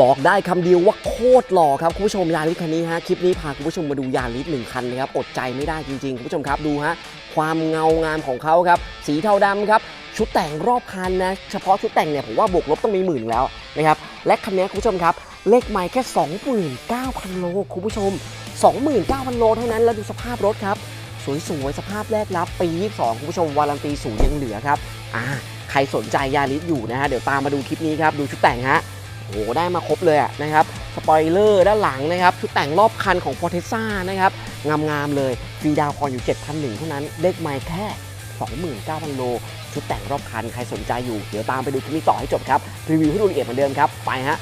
บอกได้คำเดียวว่าโคตรหล่อครับคุณผู้ชมยาริสคันนี้ฮะคลิปนี้พาคุณผู้ชมมาดูยาริสหนึ่งคันนะครับอดใจไม่ได้จริงๆคุณผู้ชมครับดูฮะความเงางามของเขาครับสีเทาดำครับชุดแต่งรอบคันนะเฉพาะชุดแต่งเนี่ยผมว่าบวกลบต้องมีหมื่นแล้วนะครับและคันนี้คุณผู้ชมครับเลขไมล์แค่ 29,000 โลคุณผู้ชม 29,000 โลเท่านั้นแล้วดูสภาพรถครับสวยๆสภาพแรกรับปี 22 คุณผู้ชมวารันตีศูนย์ยังเหลือครับอ่าใครสนใจยาริสอยู่นะฮะเดี๋ยวตามมาดูคลิปนี้ครับดูชุดแต่งฮะ โอ้โหได้มาครบเลยอะนะครับสปอยเลอร์ด้านหลังนะครับชุดแต่งรอบคันของ f o r t e s a นะครับงามๆเลยฟรีดาวน์คอนอยู่ 7,001เท่านั้นเลขไมล์แค่ 29,000 โล ชุดแต่งรอบคันใครสนใจอยู่ เดี๋ยวตามไปดูคลิปนี้ต่อให้จบครับ รีวิวให้ดูละเอียดเหมือนเดิมครับ ไปฮะ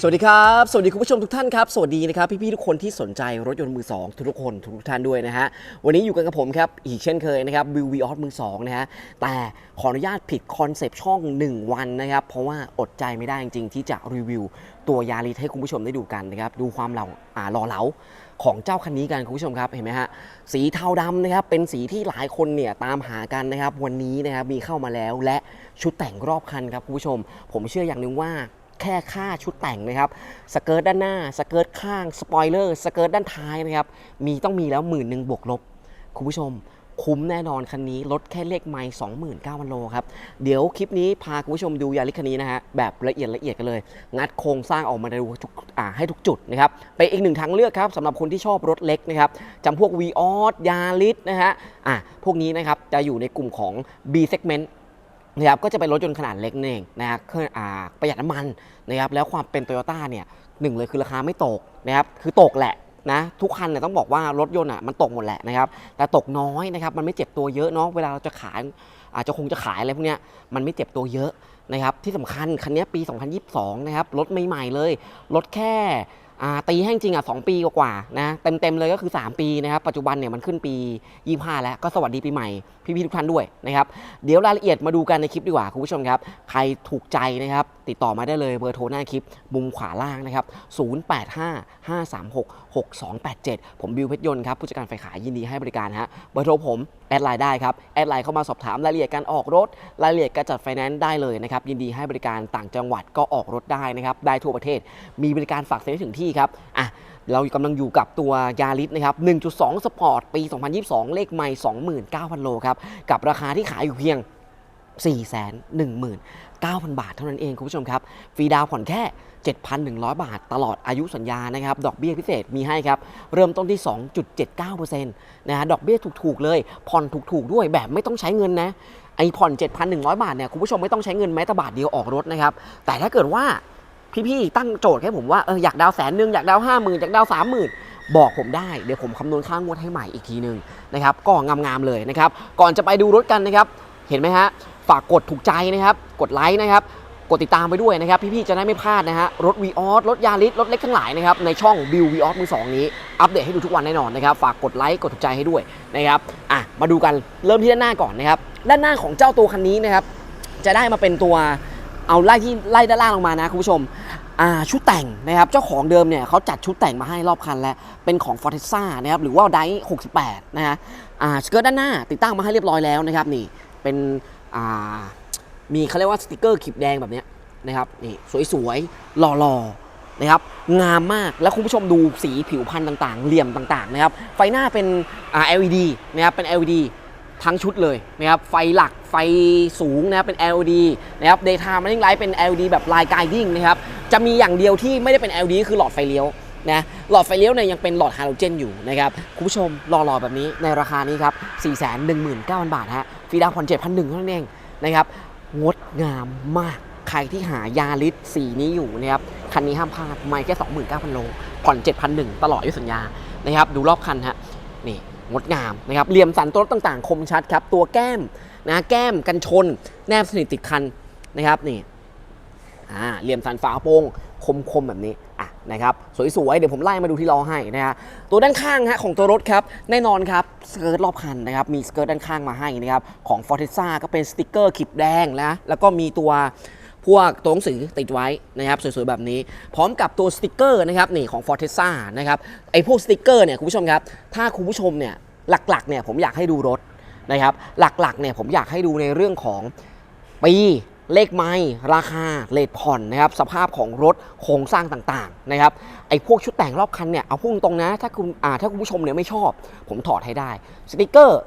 สวัสดีครับ สวัสดีคุณผู้ชมทุกท่านครับ สวัสดีนะครับพี่ๆทุกคนที่สนใจรถยนต์มือสองทุกคนทุกท่านด้วยนะฮะ วันนี้อยู่กันกับผมครับ อีกเช่นเคยนะครับวิววีออสมือสองนะฮะ แต่ขออนุญาตผิดคอนเซปต์ช่อง 1 วันนะครับ เพราะว่าอดใจไม่ได้จริงๆ ที่จะรีวิวตัวยาริสให้คุณผู้ชมได้ดูกันนะครับ ดูความเหล่าอ่าหล่อเหลาของเจ้าคันนี้กันคุณผู้ชมครับเห็นไหมฮะสีเทาดำนะครับเป็นสีที่หลายคนเนี่ยตามหากันนะครับ วันนี้นะครับมีเข้ามาแล้วและชุดแต่งรอบคันครับคุณผู้ชม ผมเชื่ออย่างหนึ่งว่า แค่ค่าชุดแต่งนะครับ สเกิร์ตด้านหน้า สเกิร์ตข้าง สปอยเลอร์ สเกิร์ตด้านท้ายนะครับ มีต้องมีแล้วหมื่นหนึ่งบวกลบ คุณผู้ชม คุ้มแน่นอนคันนี้ลดแค่เลขไมล์29,000โลครับ เดี๋ยวคลิปนี้พาคุณผู้ชมดูยาริสคันนี้นะฮะ แบบละเอียดละเอียดกันเลย งัดโครงสร้างออกมาดูทุกให้ทุกจุดนะครับ เป็นอีกหนึ่งทางเลือกครับสำหรับคนที่ชอบรถเล็กนะครับจำพวก v ีออสยาริสนะฮะอะพวกนี้นะครับจะอยู่ในกลุ่มของ B segment นะครับก็จะเป็นรถยนต์ขนาดเล็กนั่นเองนะฮะเครื่องอ่าประหยัดน้ำมันนะครับแล้วความเป็นโตโยต้าเนี่ยหนึ่งเลยคือราคาไม่ตกนะครับคือตกแหละนะทุกคันเนี่ยต้องบอกว่ารถยนต์อะมันตกหมดแหละนะครับแต่ตกน้อยนะครับมันไม่เจ็บตัวเยอะเนาะเวลาเราจะขายอาจจะคงจะขายอะไรพวกเนี้ยมันไม่เจ็บตัวเยอะนะครับที่สำคัญคันนี้ปี 2022 นะครับรถใหม่ๆเลยรถแค่ ตีให้จริงอะสองปีกว่าๆนะเต็มๆเลยก็คือ 3 ปีนะครับปัจจุบันเนี่ยมันขึ้นปี 25 แล้วก็สวัสดีปีใหม่พี่ๆทุกท่านด้วยนะครับเดี๋ยวรายละเอียดมาดูกันในคลิปดีกว่าคุณผู้ชมครับ ใครถูกใจนะครับติดต่อมาได้เลยเบอร์โทรหน้าคลิปมุมขวาล่างนะครับ 0855366287 ผมบิวเพชรยนต์ครับผู้จัดการฝ่ายขายยินดีให้บริการฮะเบอร์โทรผมแอดไลน์ได้ครับ แอดไลน์เข้ามาสอบถามรายละเอียดการออกรถ รายละเอียดการจัดไฟแนนซ์ได้เลยนะครับ ยินดีให้บริการต่างจังหวัดก็ออกรถได้นะครับ ได้ทั่วประเทศ มีบริการฝากเซ็นถึงที่ครับ อะ เรากำลังอยู่กับตัวยาริสนะครับ 1.2สปอร์ตปี 2022 เลขไม่ 29,000 โลครับ กับราคาที่ขายอยู่เพียง 419,000 บาทเท่านั้นเองคุณผู้ชมครับ ฟรีดาวผ่อนแค่ 7,100 บาท ตลอดอายุสัญญานะครับ ดอกเบี้ยพิเศษมีให้ครับ เริ่มต้นที่ 2.79%นะฮะ ดอกเบี้ยถูกๆเลย ผ่อนถูกๆด้วยแบบไม่ต้องใช้เงินนะ ไอผ่อน 7,100 บาทเนี่ยคุณผู้ชมไม่ต้องใช้เงินแม้แต่บาทเดียวออกรถนะครับ แต่ถ้าเกิดว่าพี่ๆตั้งโจทย์ให้ผมว่าเอออยากดาวแสนหนึ่งอยากดาวห้าหมื่นอยากดาวสามหมื่นบอกผมได้เดี๋ยวผมคำนวณค่างวดให้ใหม่อีกทีหนึ่งนะครับก็งามๆเลยนะครับ ก่อนจะไปดูรถกันนะครับ เห็นไหมฮะฝากกดถูกใจนะครับ กดไลค์นะครับ กดติดตามไปด้วยนะครับ พี่ๆจะได้ไม่พลาดนะฮะรถวีออสรถยาริสรถเล็กทั้งหลายนะครับในช่องบิววีออสมือสองนี้ อัปเดตให้ดูทุกวันแน่นอนนะครับ ฝากกดไลค์กดถูกใจให้ด้วยนะครับอะมาดูกันเริ่มที่ด้านหน้าก่อนนะครับ ด้านหน้าของเจ้าตัวคันนี้นะครับ จะได้มาเป็นตัวเอาไล่ที่ไล่ด้านล่างลงมานะคุณผู้ชมอ่าชุดแต่งนะครับเจ้าของเดิมเนี่ยเขาจัดชุดแต่งมาให้รอบคันแล้ว เป็นของ f o r t e s a นะครับหรือว่าได68 นะฮะอ่าสเกิร์ตด้านหน้าติดตั้งมาให้เรียบร้อยแล้วนะครับนี่เป็นอ่า มีเขาเรียกว่าสติกเกอร์ขีบแดงแบบนี้นะครับนี่สวยๆหล่อๆนะครับงามมากแล้วคุณผู้ชมดูสีผิวพันธุ์ต่าง ๆ เหลี่ยมต่างๆนะครับไฟหน้าเป็นอ่า LED นะครับเป็น LED ทั้งชุดเลยนะครับไฟหลักไฟสูงนะครับเป็น LED นะครับ daytime running light เป็น LED แบบ line guiding นะครับจะมีอย่างเดียวที่ไม่ได้เป็น LED คือหลอดไฟเลี้ยวนะหลอดไฟเลี้ยวเนี่ยยังเป็นหลอดฮาโลเจนอยู่นะครับคุณผู้ชมหล่อๆแบบนี้ในราคานี้ครับ 419,000 บาทฮะฟรีดาวน์ผ่อน7,100เท่านั้นเองนะครับ งดงามมาก ใครที่หายาลิสสีนี้อยู่นะครับ คันนี้ห้ามพลาด ไม่แค่ 29,000 โล ผ่อน 7,001 ตลอดอายุสัญญา นะครับ ดูรอบคันฮะ นี่งดงามนะครับ เหลี่ยมสันตัวรถต่างๆ คมชัดครับ ตัวแก้มนะแก้มกันชน แนบสนิทติดคันนะครับ นี่ อ่า เหลี่ยมสันฝาโปร่งคมๆแบบนี้ นะครับสวยๆ เดี๋ยวผมไล่มาดูที่ล้อให้นะฮะตัวด้านข้างฮะของตัวรถครับแน่นอนครับสเกิร์ตรอบคันนะครับมีสเกิร์ตด้านข้างมาให้นะครับของ f o r t e s a ก็เป็นสติกเกอร์ขีบแดงนะแล้วก็มีตัวพวกตัวหนังสือติดไว้นะครับสวยๆ แบบนี้ พร้อมกับตัวสติกเกอร์นะครับนี่ของ Fortesa นะครับไอ้พวกสติกเกอร์เนี่ยคุณผู้ชมครับถ้าคุณผู้ชมเนี่ยหลักๆเนี่ยผมอยากให้ดูรถนะครับหลักๆเนี่ยผมอยากให้ดูในเรื่องของปี เลขไม้ราคาเลทผ่อนนะครับสภาพของรถโครงสร้างต่างๆนะครับไอ้พวกชุดแต่งรอบคันเนี่ยเอาพูดตรงนะถ้าคุณอ่าถ้าคุณผู้ชมเนี่ยไม่ชอบ ผมถอดให้ได้สติกเกอร์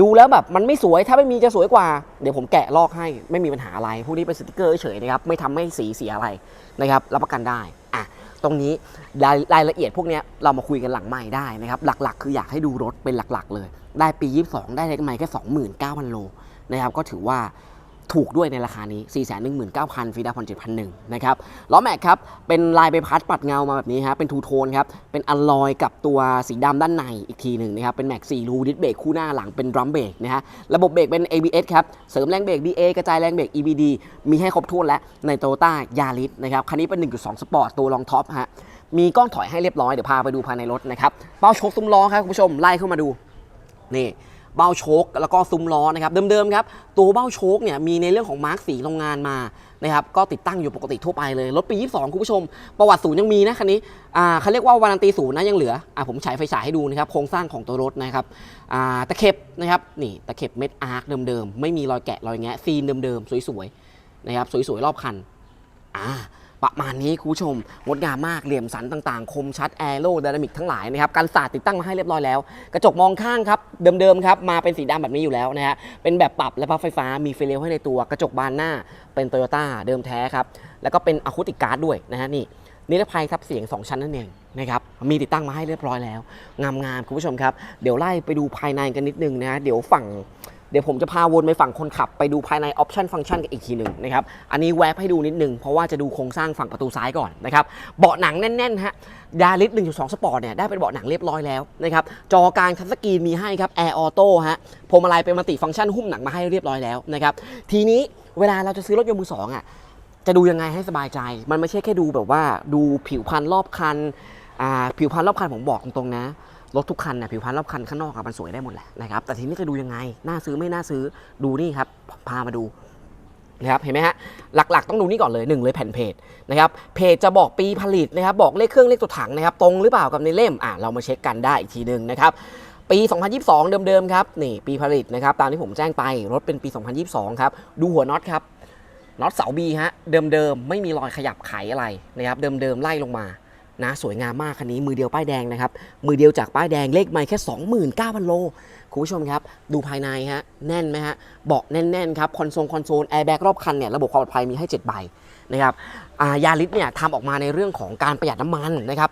ดูแล้วแบบมันไม่สวยถ้าไม่มีจะสวยกว่า เดี๋ยวผมแกะลอกให้ไม่มีปัญหาอะไร พวกนี้เป็นสติกเกอร์เฉยๆนะครับไม่ทำให้สีเสียอะไรนะครับรับประกันได้อะตรงนี้รายรายละเอียดพวกเนี้ยเรามาคุยกันหลังใหม่ได้นะครับหลักๆ คืออยากให้ดูรถเป็นหลักๆ เลย ได้ปี 22 ได้เลขไมล์แค่ 29,000 โลนะครับก็ถือว่า ถูกด้วยในราคานี้ 419,000ฟรีดาวผ่อน7,001นะครับ ล้อแม็กครับ เป็นลายใบพัดปัดเงามาแบบนี้ฮะ เป็นทูโทนครับ เป็นอลลอยกับตัวสีดำด้านในอีกทีหนึ่งนะครับ เป็นแม็ก4รูดิสเบรกคู่หน้าหลังเป็นดรัมเบรกนะฮะ ระบบเบรกเป็น ABS ครับ เสริมแรงเบรก BA กระจายแรงเบรก EBD มีให้ครบถ้วนแล้วใน Toyota Yaris นะครับ คันนี้เป็น 1.2 Sport ตัวรองท็อปฮะ มีกล้องถอยให้เรียบร้อย เดี๋ยวพาไปดูภายในรถนะครับ เป้าโชคซุ้มล้อครับคุณผู้ชม ไล่เข้ามาดู นี่ เบ้าโชคแล้วก็ซุ้มล้อนะครับเดิมๆครับตัวเบ้าโชคเนี่ยมีในเรื่องของมาร์กสีโรงงานมานะครับก็ติดตั้งอยู่ปกติทั่วไปเลยรถปี 22 คุณผู้ชม ประวัติศูนย์ยังมีนะคันนี้อ่าเขาเรียกว่าวารันตีศูนย์นะยังเหลืออ่าผมฉายไฟฉายให้ดูนะครับโครงสร้างของตัวรถนะครับอ่าตะเข็บนะครับนี่ตะเข็บเม็ดอาร์คเดิมๆไม่มีรอยแกะรอยแงะซีนเดิมๆสวยๆนะครับสวยๆรอบคันอ่า ประมาณนี้คุณผู้ชมงดงามมากเหลี่ยมสันต่างๆ คมชัดแอโรไดนามิกทั้งหลายนะครับการสาดติดตั้งมาให้เรียบร้อยแล้ว กระจกมองข้างครับเดิมๆครับมาเป็นสีดำแบบนี้อยู่แล้วนะฮะเป็นแบบปรับและพับไฟฟ้ามีไฟเลี้ยวให้ในตัวกระจกบานหน้าเป็นโตโยต้าเดิมแท้ครับแล้วก็เป็นอะคูติกการ์ดด้วยนะฮะนี่นิรภัยทับเสียง 2 ชั้นนั่นเองนะครับ มีติดตั้งมาให้เรียบร้อยแล้ว งามๆ คุณผู้ชมครับ เดี๋ยวไล่ไปดูภายในกันนิดนึงนะฮะเดี๋ยวฝั่ง เดี๋ยวผมจะพาวนไปฝั่งคนขับไปดูภายในออปชันฟังก์ชันกันอีกทีหนึ่งนะครับ อันนี้แวบให้ดูนิดนึง เพราะว่าจะดูโครงสร้างฝั่งประตูซ้ายก่อนนะครับ เบาะหนังแน่นๆฮะดาริส1.2 สปอร์ตเนี่ยได้เป็นเบาะหนังเรียบร้อยแล้วนะครับ จอกางทัชสกรีนมีให้ครับแอร์ออโต้ฮะพวงมาลัยเป็นมัลติฟังก์ชันหุ้มหนังมาให้เรียบร้อยแล้วนะครับ ทีนี้เวลาเราจะซื้อรถยนต์มือสองอะจะดูยังไงให้สบายใจ มันไม่ใช่แค่ดูแบบว่าดูผิวพรรณรอบคันอ่าผิวพรรณรอบคันผมบอกตรงๆนะ รถทุกคันเนี่ยผิวพรรณรอบคันข้างนอกมันสวยได้หมดแหละนะครับแต่ทีนี้จะดูยังไงน่าซื้อไม่น่าซื้อดูนี่ครับพามาดูนะครับเห็นไหมฮะหลักๆ ต้องดูนี่ก่อนเลยหนึ่งเลยแผ่นเพจนะครับเพจจะบอกปีผลิตนะครับบอกเลขเครื่องเลขตัวถังนะครับตรงหรือเปล่ากับในเล่มอะเรามาเช็คกันได้อีกทีหนึ่งนะครับปี 2022 เดิมๆครับนี่ปีผลิตนะครับตามที่ผมแจ้งไปรถเป็นปี 2022 ครับดูหัวน็อตครับน็อตเสาบีฮะเดิมๆไม่มีรอยขยับไขอะไรนะครับเดิมๆไล่ลงมา นะสวยงามมากคันนี้มือเดียวป้ายแดงนะครับ มือเดียวจากป้ายแดงเลขไม่แค่ 29,000 โล คุณผู้ชมครับ ดูภายในฮะแน่นไหมฮะเบาะแน่นๆครับคอนโซลคอนโซลแอร์แบ็กรอบคันเนี่ยระบบความปลอดภัยมีให้ 7 ใบนะครับายาริสเนี่ยทำออกมาในเรื่องของการประหยัดน้ำมันนะครับ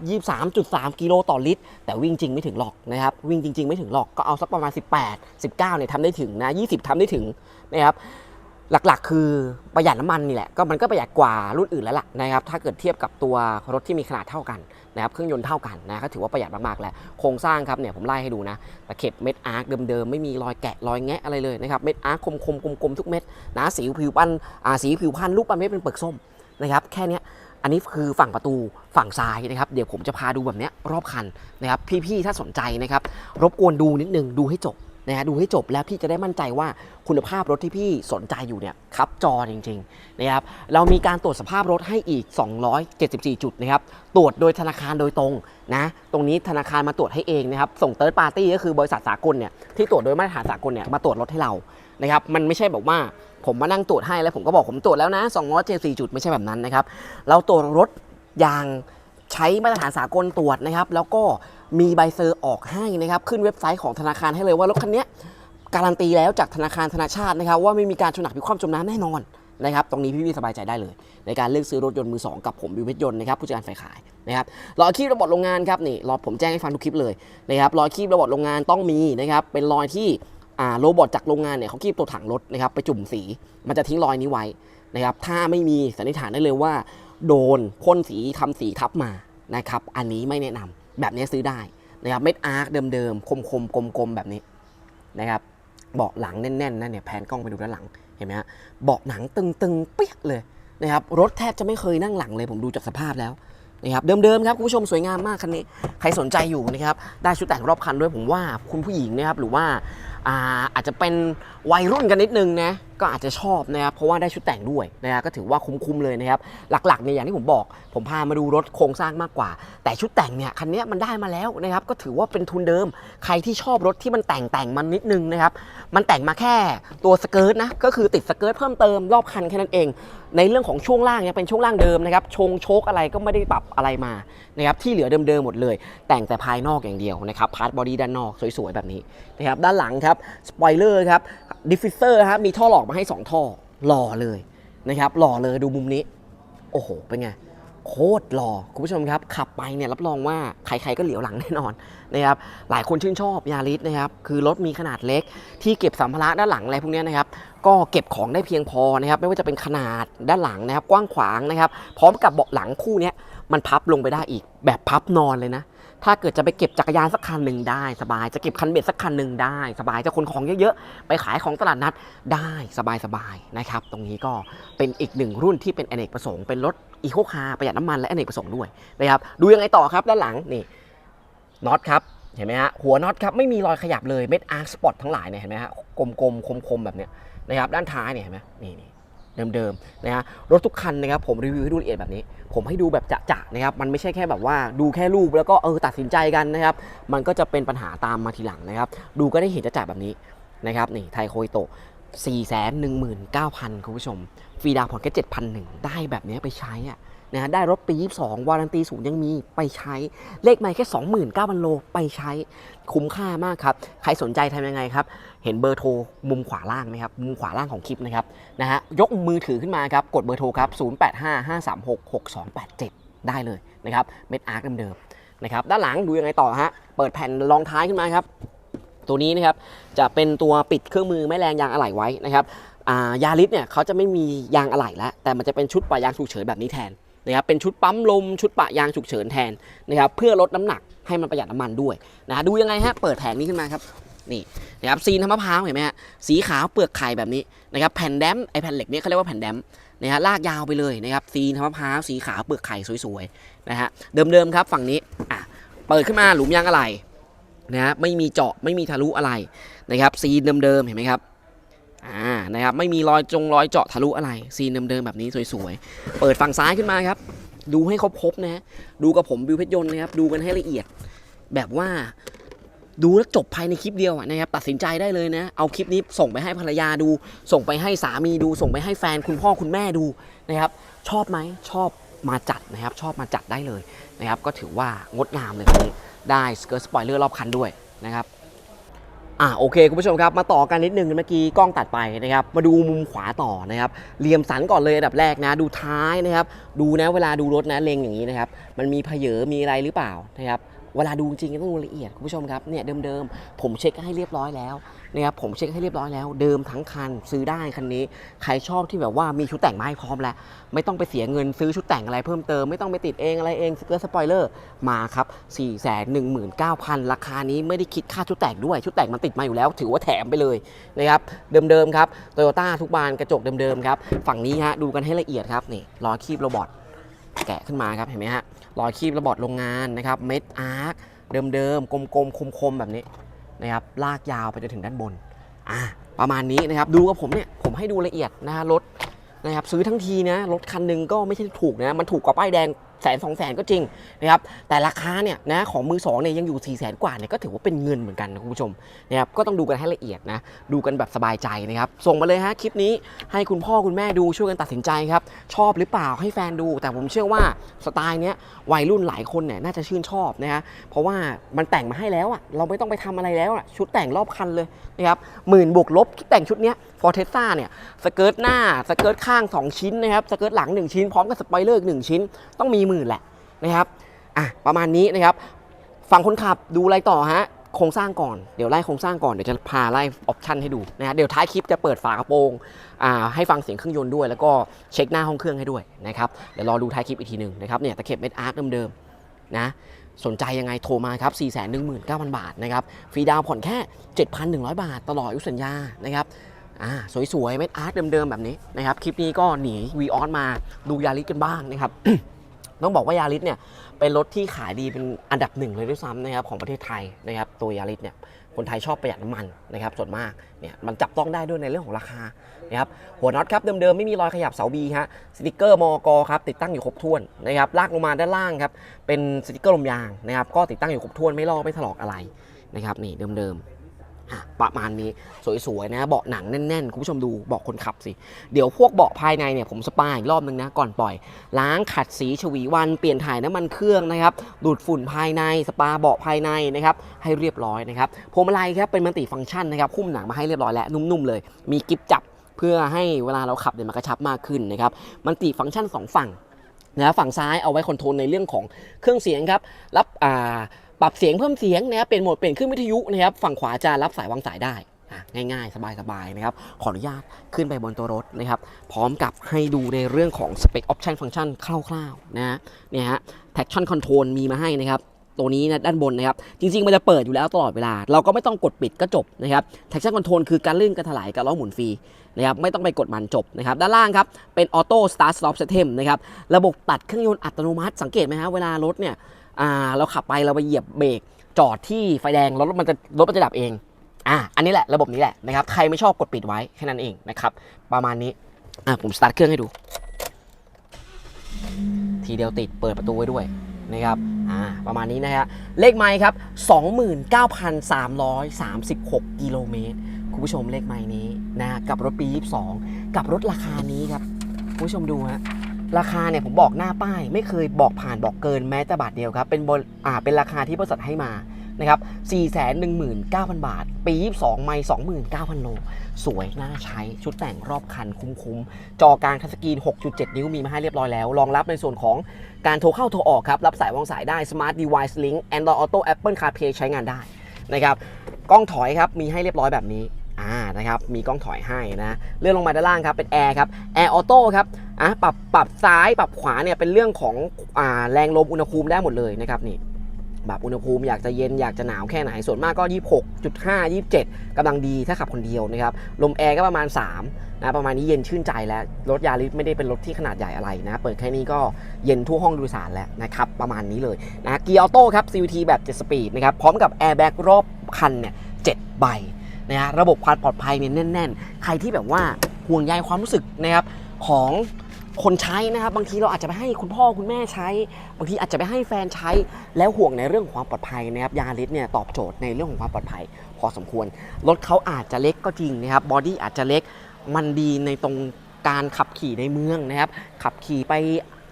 23.3 กิโลต่อลิตร แต่วิ่งจริงไม่ถึงหรอกนะครับวิ่งจริง ๆ ไม่ถึงหรอกก็เอาสักประมาณ 18 19เนี่ยทำได้ถึงนะ20ทำได้ถึงนะครับ หลักๆ คือประหยัดน้ำมันนี่แหละก็มันก็ประหยัดกว่ารุ่นอื่นแล้วล่ะนะครับถ้าเกิดเทียบกับตัวรถที่มีขนาดเท่ากันนะครับเครื่องยนต์เท่ากันนะก็ถือว่าประหยัดมากๆแล้วโครงสร้างครับเนี่ยผมไล่ให้ดูนะตะเข็บเม็ดอาร์คเดิมๆไม่มีรอยแกะรอยแงะอะไรเลยนะครับเม็ดอาร์คคมๆกลมๆทุกเม็ดนะสีผิวพันอ่าสีผิวพันรูปปั้นเม็ดเป็นเปลือกส้มนะครับแค่นี้อันนี้คือฝั่งประตูฝั่งซ้ายนะครับเดี๋ยวผมจะพาดูแบบนี้รอบคันนะครับพี่ๆถ้าสนใจนะครับรบกวนดูนิดนึงดูให้จบ นะฮะดูให้จบแล้วพี่จะได้มั่นใจว่าคุณภาพรถที่พี่สนใจอยู่เนี่ยครับจอจริงๆนะครับเรามีการตรวจสภาพรถให้อีก 274 จุดนะครับตรวจโดยธนาคารโดยตรงนะตรงนี้ธนาคารมาตรวจให้เองนะครับส่งเติร์ดปาร์ตี้ก็คือบริษัทสากลเนี่ยที่ตรวจโดยมาตรฐานสากลเนี่ยมาตรวจรถให้เรานะครับมันไม่ใช่แบบว่าผมมานั่งตรวจให้แล้วผมก็บอกผมตรวจแล้วนะ274จุดไม่ใช่แบบนั้นนะครับเราตรวจรถอย่างใช้มาตรฐานสากลตรวจนะครับ แล้วก็ มีใบเซอร์ออกให้นะครับ ขึ้นเว็บไซต์ของธนาคารให้เลยว่ารถคันนี้การันตีแล้วจากธนาคารธนาชาตินะครับว่าไม่มีการชนหนักพิความจมน้ำแน่นอนนะครับตรงนี้พี่ๆสบายใจได้เลย ในการเลือกซื้อรถยนต์มือสองกับผมบิวเพชรยนต์นะครับผู้จัดการฝ่ายขายนะครับรอยคีบระบบโรงงานครับนี่รอผมแจ้งให้ฟังทุกคลิปเลยนะครับรอยคีบระบบโรงงานต้องมีนะครับเป็นรอยที่อ่าโรบอทจากโรงงานเนี่ยเขาคีบตัวถังรถนะครับไปจุ่มสี มันจะทิ้งรอยนี้ไว้นะครับถ้าไม่มีสันนิษฐานได้เลยว่า โดนพ่นสีทำสีทับมานะครับอันนี้ไม่แนะนำ แบบนี้ซื้อได้นะครับเม็ดอาร์คเดิมๆ คมๆ กลมๆ แบบนี้นะครับเบาะหลังแน่นๆนะเนี่ยแผนกล้องไปดูด้านหลังเห็นไหมฮะเบาะหนังตึงๆ เปียกเลยนะครับรถแทบจะไม่เคยนั่งหลังเลยผมดูจากสภาพแล้วนะครับเดิมๆครับคุณผู้ชมสวยงามมากคันนี้ ใครสนใจอยู่นะครับได้ชุดแต่งรอบคันด้วยผมว่าคุณผู้หญิงนะครับหรือว่าอ่าอาจจะเป็นวัยรุ่นกันนิดนึงนะก็อาจจะชอบนะครับเพราะว่าได้ชุดแต่งด้วยนะฮะก็ถือว่าคุ้มๆเลยนะครับหลักๆเนี่ยอย่างที่ผมบอก ผมพามาดูรถโครงสร้างมากกว่า แต่ชุดแต่งเนี่ยคันนี้มันได้มาแล้วนะครับก็ถือว่าเป็นทุนเดิม ใครที่ชอบรถที่มันแต่งแต่งมันนิดนึงนะครับมันแต่งมาแค่ตัวสเกิร์ตนะก็คือติดสเกิร์ตเพิ่มเติมรอบคันแค่นั้นเอง ในเรื่องของช่วงล่างเนี่ยเป็นช่วงล่างเดิมนะครับชงโชคอะไรก็ไม่ได้ปรับอะไรมานะครับที่เหลือเดิมๆหมดเลย แต่งแต่ภายนอกอย่างเดียวนะครับพาร์ทบอดี้ด้านนอกสวยๆแบบนี้นะครับด้านหลังครับสปอยเลอร์ครับ ดิฟฟิเซอร์ครับมีท่อหลอกมาให้ 2 ท่อหล่อเลยนะครับหล่อเลยดูมุมนี้ โอ้โห เป็นไง โคตรหล่อคุณผู้ชมครับ ขับไปเนี่ยรับรองว่าใครๆก็เหลียวหลังแน่นอนนะครับหลายคนชื่นชอบยาริสนะครับคือรถมีขนาดเล็ก ที่เก็บสัมภาระด้านหลังอะไรพวกนี้นะครับก็เก็บของได้เพียงพอนะครับไม่ว่าจะเป็นขนาดด้านหลังนะครับกว้างขวางนะครับ พร้อมกับเบาะหลังคู่นี้มันพับลงไปได้อีกแบบพับนอนเลยนะ ถ้าเกิดจะไปเก็บจักรยานสักคันหนึ่งได้สบาย จะเก็บคันเบ็ดสักคันหนึ่งได้ สบาย จะขนของเยอะๆ ไปขายของตลาดนัดได้สบายๆนะครับ ตรงนี้ก็เป็นอีกหนึ่งรุ่นที่เป็นอเนกประสงค์ เป็นรถอีโคคาร์ประหยัดน้ำมันและอเนกประสงค์ด้วยนะครับ ดูยังไงต่อครับด้านหลังนี่น็อตครับ เห็นไหมฮะ หัวน็อตครับไม่มีรอยขยับเลย เม็ดอาร์คสปอตทั้งหลายเนี่ยเห็นไหมฮะ กลมๆ คมๆ แบบเนี้ยนะครับ ด้านท้ายเนี่ยเห็นไหมนี่นี่เดิมๆนะฮะ รถทุกคันนะครับผมรีวิวให้ดูละเอียดแบบนี้ ผมให้ดูแบบจะๆนะครับ มันไม่ใช่แค่แบบว่าดูแค่รูปแล้วก็เออตัดสินใจกันนะครับ มันก็จะเป็นปัญหาตามมาทีหลังนะครับ ดูก็ได้เห็นจะๆแบบนี้นะครับ นี่ไทยโคอิโตะ4 1 9 0 0 0 คุณผู้ชม ฟรีดาวผ่อนแค่7,001ได้แบบนี้ไปใช้อะนะฮะได้รถปี 22 วารันตีศูนย์ยังมีไปใช้ เลขไม่แค่ 29,000 โลไปใช้คุ้มค่ามากครับ ใครสนใจทำยังไงครับ เห็นเบอร์โทรมุมขวาล่างไหมครับ มุมขวาล่างของคลิปนะครับนะฮะยกมือถือขึ้นมาครับ กดเบอร์โทรครับ 0855366287 ได้เลยนะครับ เม็ดอาร์คเดิมๆนะครับ ด้านหลังดูยังไงต่อฮะ เปิดแผ่นรองท้ายขึ้นมาครับ ตัวนี้นะครับจะเป็นตัวปิดเครื่องมือแม่แรงยางอะไหล่ไว้นะครับายาริสเนี่ยเขาจะไม่มียางอะไหล่แล้วแต่มันจะเป็นชุดปะยางฉุกเฉินแบบนี้แทนนะครับเป็นชุดปั๊มลมชุดปะยางฉุกเฉินแทนนะครับเพื่อลดน้ำหนักให้มันประหยัดน้ำมันด้วยนะดูยังไงฮะเปิดแผงนี้ขึ้นมาครับนี่นะครับซีนทำมะพร้าวเห็นไหมฮะสีขาวเปลือกไข่แบบนี้นะครับแผ่นแดมไอแผ่นเหล็กเนี่ยเขาเรียกว่าแผ่นแดมนะฮะลากยาวไปเลยนะครับซีนทำมะพร้าวสีขาวเปลือกไข่สวยๆนะฮะเดิมๆครับฝั่งนี้อะเปิดขึ้นมาหลุมยางอะไหล่นะฮะไม่มีเจาะไม่มีทะลุอะไรนะครับซีนเดิมๆเห็นไหมครับ อ่านะครับไม่มีรอยจงรอยเจาะทะลุอะไรซีนเดิมๆแบบนี้สวยๆ เปิดฝั่งซ้ายขึ้นมาครับ ดูให้ครบๆนะฮะดูกับผมบิวเพชรยนต์นะครับดูกันให้ละเอียด แบบว่าดูแล้วจบภายในคลิปเดียวนะครับตัดสินใจได้เลยนะ เอาคลิปนี้ส่งไปให้ภรรยาดู ส่งไปให้สามีดู ส่งไปให้แฟนคุณพ่อคุณแม่ดูนะครับ ชอบไหมชอบมาจัดนะครับ ชอบมาจัดได้เลยนะครับ ก็ถือว่างดงามเลยคันนี้ได้สเกิร์ตสปอยเลอร์รอบคันด้วยนะครับ อ่าโอเคคุณผู้ชมครับมาต่อกันนิดนึงเมื่อกี้กล้องตัดไปนะครับมาดูมุมขวาต่อนะครับเหลี่ยมสันก่อนเลยอันดับแรกนะ ดูท้ายนะครับดูนะเวลาดูรถนะเลงอย่างนี้นะครับมันมีเพเยอมีอะไรหรือเปล่านะครับเวลาดูจริงต้องดูละเอียดคุณผู้ชมครับเนี่ยเดิมๆผมเช็คให้เรียบร้อยแล้วนะครับผมเช็คให้เรียบร้อยแล้ว เดิมทั้งคันซื้อได้คันนี้ ใครชอบที่แบบว่ามีชุดแต่งมาให้พร้อมแล้ว ไม่ต้องไปเสียเงินซื้อชุดแต่งอะไรเพิ่มเติมไม่ต้องไปติดเองอะไรเองสเกิร์ตสปอยเลอร์มาครับ4 1 9 0 0 0 ราคานี้ไม่ได้คิดค่าชุดแต่งด้วยชุดแต่งมันติดมาอยู่แล้ว ถือว่าแถมไปเลยนะครับเดิมๆครับโตโยต้าทุกบานกระจกเดิมๆครับฝั่งนี้ฮะดูกันให้ละเอียดครับนี่ล้อคีบโรบอทแกะขึ้นมาครับเห็นไหมฮะรอยคีบโรบอทโรงงานนะครับเม็ดอาร์คเดิมๆกลมๆคมๆแบบนี้ นะครับลากยาวไปจนถึงด้านบนอ่าประมาณนี้นะครับดูกับผมเนี่ยผมให้ดูละเอียดนะฮะรถนะครับซื้อทั้งทีนะรถคันหนึ่งก็ไม่ใช่ถูกนะมันถูกกว่าป้ายแดง แสนสองแสนก็จริงนะครับแต่ราคาเนี่ยนะของมือสองเนี่ยยังอยู่4ี่แสนกว่าเนี่ยก็ถือว่าเป็นเงินเหมือนกันนะคุณผู้ชมนะครับก็ต้องดูกันให้ละเอียดนะดูกันแบบสบายใจนะครับส่งมาเลยฮะคลิปนี้ให้คุณพ่อคุณแม่ดูช่วยกันตัดสินใจครับชอบหรือเปล่าให้แฟนดู แต่ผมเชื่อว่าสไตล์เนี้ยวัยรุ่นหลายคนเนี่ยน่าจะชื่นชอบนะฮะเพราะว่ามันแต่งมาให้แล้วอะเราไม่ต้องไปทำอะไรแล้วอะชุดแต่งรอบคันเลยนะครับหมื่นบวกลบแต่งชุดเนี้ยฟอร์เทซ่าเนี่ยสเกิร์ตหน้าสเกิร์ตข้าง 2 ชิ้นนะครับสเกิร์ตหลัง 1 ชิ้นพร้อมกับสปอยเลอร์อีกหนึ่งชิ้นต้องมีหมื่นแหละนะครับอะประมาณนี้นะครับฝั่งคนขับดูอะไรต่อฮะโครงสร้างก่อนเดี๋ยวไล่โครงสร้างก่อนเดี๋ยวจะพาไล่ออปชันให้ดูนะฮะเดี๋ยวท้ายคลิปจะเปิดฝากระโปรงอ่าให้ฟังเสียงเครื่องยนต์ด้วย แล้วก็เช็คหน้าห้องเครื่องให้ด้วยนะครับเดี๋ยวรอดูท้ายคลิปอีกทีหนึ่งนะครับเนี่ยตะเข็บเม็ดอาร์คเดิมๆนะสนใจยังไงโทรมาครับ 4 1 9 0 0 0 บาทนะครับฟรีดาวผ่อนแค่ 7,100 บาท ตลอดอายุสัญญานะครับอ่าสวยๆเม็ดอาร์ตเดิมๆแบบนี้นะครับคลิปนี้ก็หนีวีออสมาดูยาริสกันบ้างนะครับ ต้องบอกว่ายาริสเนี่ยเป็นรถที่ขายดีเป็นอันดับหนึ่งเลยด้วยซ้ำนะครับของประเทศไทยนะครับตัวยาริสเนี่ยคนไทยชอบประหยัดน้ำมันนะครับส่วนมากเนี่ยมันจับต้องได้ด้วยในเรื่องของราคานะครับหัวน็อตครับเดิมๆไม่มีรอยขยับเสาบีฮะสติกเกอร์มอกครับติดตั้งอยู่ครบถ้วนนะครับลากลงมาด้านล่างครับเป็นสติกเกอร์ลมยางนะครับก็ติดตั้งอยู่ครบถ้วนไม่ลอกไม่ถลอกอะไรนะครับนี่เดิมๆ ประมาณนี้สวยๆนะเบาะหนังแน่นๆ คุณผู้ชมดูเบาะคนขับสิ เดี๋ยวพวกเบาะภายในเนี่ยผมสปาอีกรอบนึงนะ ก่อนปล่อย ล้างขัดสีฉวีวันเปลี่ยนถ่ายน้ำมันเครื่องนะครับ ดูดฝุ่นภายในสปาเบาะภายในนะครับให้เรียบร้อยนะครับพวงมาลัยครับเป็นมัลติฟังก์ชันนะครับคุ้มหนังมาให้เรียบร้อยแล้วนุ่มๆเลย มีกิฟจับเพื่อให้เวลาเราขับเนี่ยมันกระชับมากขึ้นนะครับมัลติฟังก์ชันสองฝั่งนะฝั่งซ้ายเอาไว้คอนโทรลในเรื่องของเครื่องเสียงครับรับอ่า ปรับเสียงเพิ่มเสียงนะครับเปลี่ยนโหมดเปลี่ยนขึ้นวิทยุนะครับฝั่งขวาจะรับสายวางสายได้ง่ายๆ สบายๆนะครับขออนุญาตขึ้นไปบนตัวรถนะครับพร้อมกับให้ดูในเรื่องของ Spec Option Function คร่าวๆนะฮะเนี่ยฮะ Traction Control มีมาให้นะครับตัวนี้นะด้านบนนะครับจริงๆ มันจะเปิดอยู่แล้วตลอดเวลา เราก็ไม่ต้องกดปิดก็จบนะครับ Traction Control คือการลื่นการถลายการล้อหมุนฟรีนะครับไม่ต้องไปกดมันจบนะครับด้านล่างครับเป็น Auto Start Stop System นะครับระบบตัดเครื่องยนต์อัตโนมัติสังเกตไหมฮะเวลารถเนี่ย อ่าเราขับไปเราไปเหยียบเบรกจอดที่ไฟแดงรถมันจะรถมันจะดับเองอะอันนี้แหละระบบนี้แหละนะครับใครไม่ชอบกดปิดไว้แค่นั้นเองนะครับประมาณนี้อะผมสตาร์ทเครื่องให้ดู ทีเดียวติดเปิดประตูไว้ด้วยนะครับอ่าประมาณนี้นะฮะเลขไมค์ครับ 29,336 กิโลเมตรคุณผู้ชมเลขไมค์นี้นะกับรถปี 22 กับรถราคานี้ครับคุณผู้ชมดูฮะ ราคาเนี่ยผมบอกหน้าป้าย ไม่เคยบอกผ่านบอกเกินแม้แต่บาทเดียวครับเป็นบอ่าเป็นราคาที่บริษัทให้มานะครับ419,000 บาท ปี 22 ไมล์29,000 โล สวย น่าใช้ ชุดแต่งรอบคันคุ้มๆ จอกลางทัชสกรีน 6.7 นิ้วมีมาให้เรียบร้อยแล้ว รองรับในส่วนของการโทรเข้าโทรออกครับ รับสายวางสายได้ Smart Device Link Android Auto Apple CarPlay ใช้งานได้นะครับ กล้องถอยครับ มีให้เรียบร้อยแบบนี้ อ่านะครับมีกล้องถอยให้นะเลื่อนลงมาด้านล่างครับเป็นแอร์ครับแอร์ออโต้ครับอะปรับปรับซ้ายปรับขวาเนี่ยเป็นเรื่องของอ่าแรงลมอุณหภูมิได้หมดเลยนะครับนี่แบบอุณหภูมิอยากจะเย็นอยากจะหนาวแค่ไหนส่วนมากก็ 26.5 27กำลังดีถ้าขับคนเดียวนะครับลมแอร์ก็ประมาณ3นะประมาณนี้เย็นชื่นใจแล้ว รถยาริสไม่ได้เป็นรถที่ขนาดใหญ่อะไรนะ เปิดแค่นี้ก็เย็นทั่วห้องโดยสารแล้วนะครับประมาณนี้เลยนะเกียร์ออโต้ครับ CVT แบบ 7 สปีดนะครับพร้อมกับแอร์แบ็กรอบคันเนี่ย7ใบ นะฮะระบบความปลอดภัยเนี่ยแน่น ๆ ใครที่แบบว่าห่วงใยความรู้สึกนะครับของคนใช้นะครับ บางทีเราอาจจะไปให้คุณพ่อคุณแม่ใช้ บางทีอาจจะไปให้แฟนใช้ แล้วห่วงในเรื่องความปลอดภัยนะครับยาริสเนี่ยตอบโจทย์ในเรื่องของความปลอดภัย พอสมควรรถเขาอาจจะเล็กก็จริงนะครับบอดี้อาจจะเล็กมันดีในตรงการขับขี่ในเมืองนะครับ ขับขี่ไป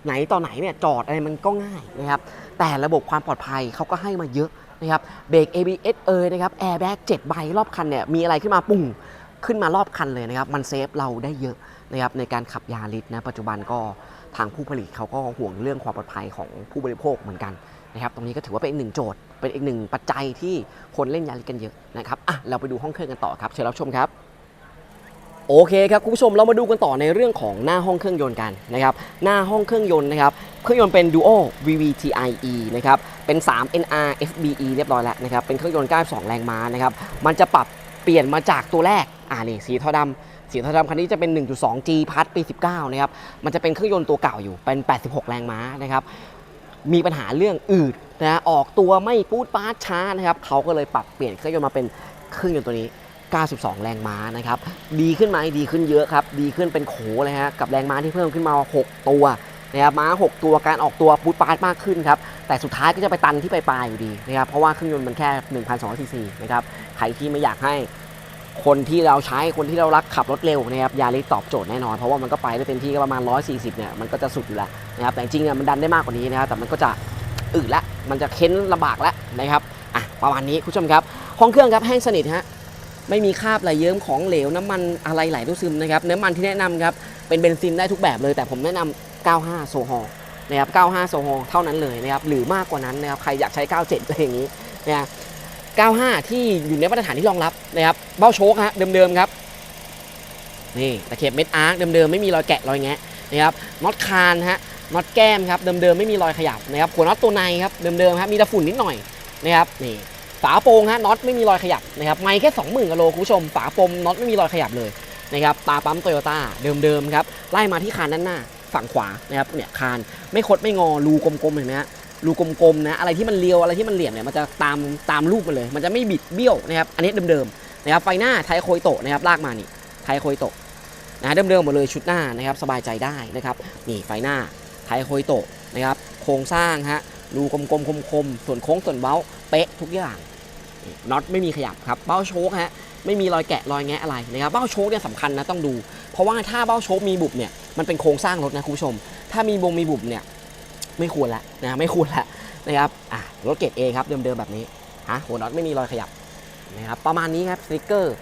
ไหนต่อไหนเนี่ยจอดอะไรมันก็ง่ายนะครับ แต่ระบบความปลอดภัยเขาก็ให้มาเยอะ นะครับเบรก ABS เอยนะครับแอร์แบ็ก7ใบรอบคันเนี่ยมีอะไรขึ้นมาปุ่งขึ้นมารอบคันเลยนะครับ มันเซฟเราได้เยอะนะครับในการขับยาริสนะปัจจุบันก็ทางผู้ผลิตเขาก็ห่วงเรื่องความปลอดภัยของผู้บริโภคเหมือนกันนะครับตรงนี้ก็ถือว่าเป็นอีกหนึ่งโจทย์ เป็นอีกหนึ่งปัจจัยที่คนเล่นยาริสกันเยอะนะครับอะเราไปดูห้องเครื่องกันต่อครับเชิญรับชมครับโอเคครับคุณผู้ชมเรามาดูกันต่อในเรื่องของหน้าห้องเครื่องยนต์กันนะครับหน้าห้องเครื่องยนต์นะครับเครื่องยนต์เป็น Duo VVTIe นะครับ เป็น 3 NR FBE เรียบร้อยแล้วนะครับ เป็นเครื่องยนต์ 92 แรงม้านะครับ มันจะปรับเปลี่ยนมาจากตัวแรก อ่านี่สีเทาดำสีเทาดำคันนี้จะเป็น 1.2G พัดปี 19 นะครับ มันจะเป็นเครื่องยนต์ตัวเก่าอยู่ เป็น 86 แรงม้านะครับ มีปัญหาเรื่องอืดนะออกตัวไม่ปูดปาดช้านะครับ เขาก็เลยปรับเปลี่ยนเครื่องยนต์มาเป็นเครื่องยนต์ตัวนี้ 92 แรงม้านะครับ ดีขึ้นไหมดีขึ้นเยอะครับ ดีขึ้นเป็นโขเลยฮะ กับแรงม้าที่เพิ่มขึ้นมา 6 ตัว นะครับม้า 6 ตัวการออกตัวปูดปาดมากขึ้นครับ แต่สุดท้ายก็จะไปตันที่ปลายๆอยู่ดีนะครับ เพราะว่าเครื่องยนต์มันแค่ 1,200ซีซีนะครับ ใครที่ไม่อยากให้คนที่เราใช้คนที่เรารักขับรถเร็วนะครับยาริสตอบโจทย์แน่นอน เพราะว่ามันก็ไปได้เต็มที่ก็ประมาณ 140 เนี่ย มันก็จะสุดอยู่แล้วนะครับ แต่จริงๆเนี่ยมันดันได้มากกว่านี้นะครับ แต่มันก็จะอึละ มันจะเค้นลำบากแล้วนะครับ อะ ประมาณนี้คุณผู้ชมครับ ห้องเครื่องครับแห้งสนิทฮะ ไม่มีคราบไหลเยิ้มของเหลวน้ำมันอะไรไหลทุกซึมนะครับ น้ำมันที่แนะนำครับ เป็นเบนซินได้ทุกแบบเลย แต่ผมแนะนำ 95 โซฮอลนะครับ 95 โซฮอลเท่านั้นเลยนะครับ หรือมากกว่านั้นนะครับ ใครอยากใช้ 97 อะไรอย่างนี้นะ95 ที่อยู่ในมาตรฐานที่รองรับนะครับ เบ้าโชคฮะเดิมๆครับ นี่ตะเข็บเม็ดอาร์คเดิมๆไม่มีรอยแกะรอยแงะนะครับ น็อตคานฮะ น็อตแก้มครับ เดิมๆไม่มีรอยขยับนะครับ หัวน็อตตัวในครับ เดิมๆครับ มีตะฝุ่นนิดหน่อยนะครับ นี่ฝาโปรงฮะน็อตไม่มีรอยขยับนะครับไม่แค่ 20,000กิโลคุณผู้ชมฝาปร่งน็อตไม่มีรอยขยับเลยนะครับตาปั๊มโตโยต้าเดิมๆครับไล่มาที่คานด้านหน้า ฝั่งขวานะครับเนี่ยคานไม่คดไม่งอรูกลมๆเห็นไหมฮะรูกลมๆนะอะไรที่มันเรียวอะไรที่มันเหลี่ยมเนี่ยมันจะตามตามรูปมันเลย มันจะไม่บิดเบี้ยวนะครับอันนี้เดิมๆนะครับไฟหน้าไทยโคยโตะนะครับลากมานี่ไทยโคยโตะนะเดิมๆหมดเลยชุดหน้านะครับสบายใจได้นะครับนี่ไฟหน้าไทยโคยโตะนะครับโครงสร้างฮะรูกลมๆคมๆส่วนโค้งส่วนเบ้าเป๊ะทุกอย่างน็อตไม่มีขยับครับเบ้าโชคฮะไม่มีรอยแกะรอยแงะอะไรนะครับเบ้าโชคเนี่ยสำคัญนะต้องดู เพราะว่าถ้าเบ้าโชคมีบุบเนี่ยมันเป็นโครงสร้างรถนะคุณผู้ชม ถ้ามีบงมีบุบเนี่ยไม่ควรละนะไม่ควรละนะครับอะรถเกรดเอครับเดิมๆแบบนี้ฮะหัวน็อตไม่มีรอยขยับนะครับประมาณนี้ครับสติกเกอร์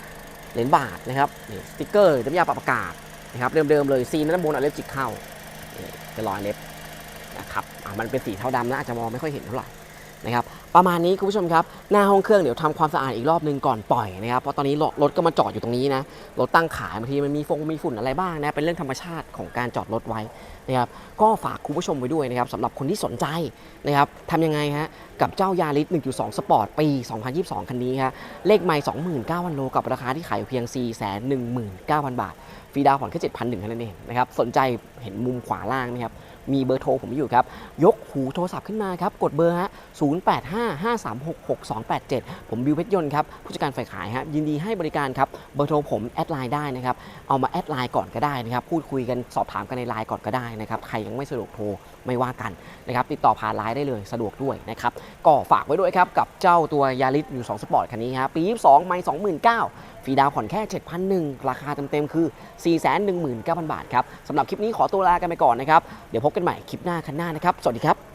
เหรียญบาทนะครับนี่สติกเกอร์น้ำยาปรับอากาศนะครับเดิมๆเลยซีนด้านบนเอาเล็บจิกเข้านี่เป็นรอยเล็บนะครับอะมันเป็นสีเทาดำนะอาจจะมองไม่ค่อยเห็นเท่าไหร่ นะครับประมาณนี้คุณผู้ชมครับหน้าห้องเครื่องเดี๋ยวทำความสะอาดอีกรอบหนึงก่อนปล่อยนะครับเพราะตอนนี้รถก็มาจอดอยู่ตรงนี้นะรถตั้งขายบางทีมันมีฟงมีฝุ่นอะไรบ้างนะเป็นเรื่องธรรมชาติของการจอดรถไว้นะครับก็ฝากคุณผู้ชมไว้ด้วยนะครับสำหรับคนที่สนใจนะครับทำยังไงฮะกับเจ้ายาริส1.2 สปอร์ตปี 2022 คันนี้ฮะเลขไม่29,000โลกับราคาที่ขายอยู่เพียง 419,000 บาทฟรีดาวน์ผ่อนแค่7,100เท่านั้นเองนะครับสนใจเห็นมุมขวาล่างไหมครับ มีเบอร์โทรผมอยู่ครับ ยกหูโทรศัพท์ขึ้นมาครับ กดเบอร์ฮะ0855366287 ผมบิวเพชรยนต์ครับ ผู้จัดการฝ่ายขายฮะยินดีให้บริการครับ เบอร์โทรผมแอดไลน์ได้นะครับ เอามาแอดไลน์ก่อนก็ได้นะครับ พูดคุยกันสอบถามกันในไลน์ก่อนก็ได้นะครับ ใครยังไม่สะดวกโทรไม่ว่ากันนะครับ ติดต่อผ่านไลน์ได้เลยสะดวกด้วยนะครับ ก็ฝากไว้ด้วยครับกับเจ้าตัวยาริสอยู่2สปอร์ตคันนี้ฮะปี22ไม่29 ฟรีดาวผ่อนแค่ 7,001ราคาเต็มๆคือ 419,000 บาทครับสำหรับคลิปนี้ขอตัวลากันไปก่อนนะครับ เดี๋ยวพบกันใหม่คลิปหน้าคันหน้านะครับ สวัสดีครับ